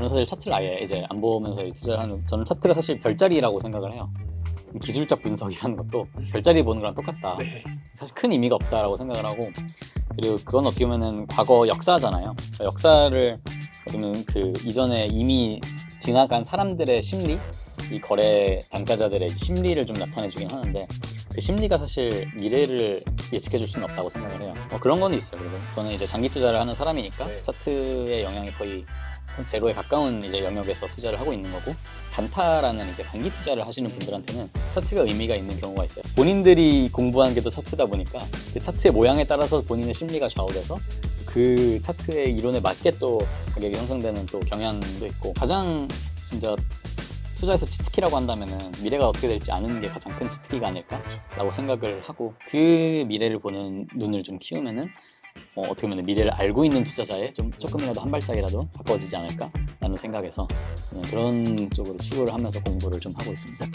저는 사실 차트를 아예 이제 안 보면서 이 투자를 하는 저는 차트가 사실 별자리라고 생각을 해요. 기술적 분석이라는 것도 별자리 보는 거랑 똑같다. 네. 사실 큰 의미가 없다라고 생각을 하고 그리고 그건 어떻게 보면은 과거 역사잖아요. 그러니까 역사를 보면 그 이전에 이미 지나간 사람들의 심리, 이 거래 당사자들의 심리를 좀 나타내주긴 하는데 그 심리가 사실 미래를 예측해줄 수는 없다고 생각을 해요. 어, 그런 건 있어요. 그리고 저는 이제 장기 투자를 하는 사람이니까 네. 차트의 영향이 거의 제로에 가까운 이제 영역에서 투자를 하고 있는 거고 단타라는 이제 단기 투자를 하시는 분들한테는 차트가 의미가 있는 경우가 있어요. 본인들이 공부한 게 또 차트다 보니까 그 차트의 모양에 따라서 본인의 심리가 좌우돼서 그 차트의 이론에 맞게 또 가격이 형성되는 또 경향도 있고 가장 진짜 투자에서 치트키라고 한다면은 미래가 어떻게 될지 아는 게 가장 큰 치트키가 아닐까라고 생각을 하고 그 미래를 보는 눈을 좀 키우면은 어, 어떻게 보면 미래를 알고 있는 투자자에 좀 조금이라도 한 발짝이라도 가까워지지 않을까라는 생각에서 저는 그런 쪽으로 추구를 하면서 공부를 좀 하고 있습니다.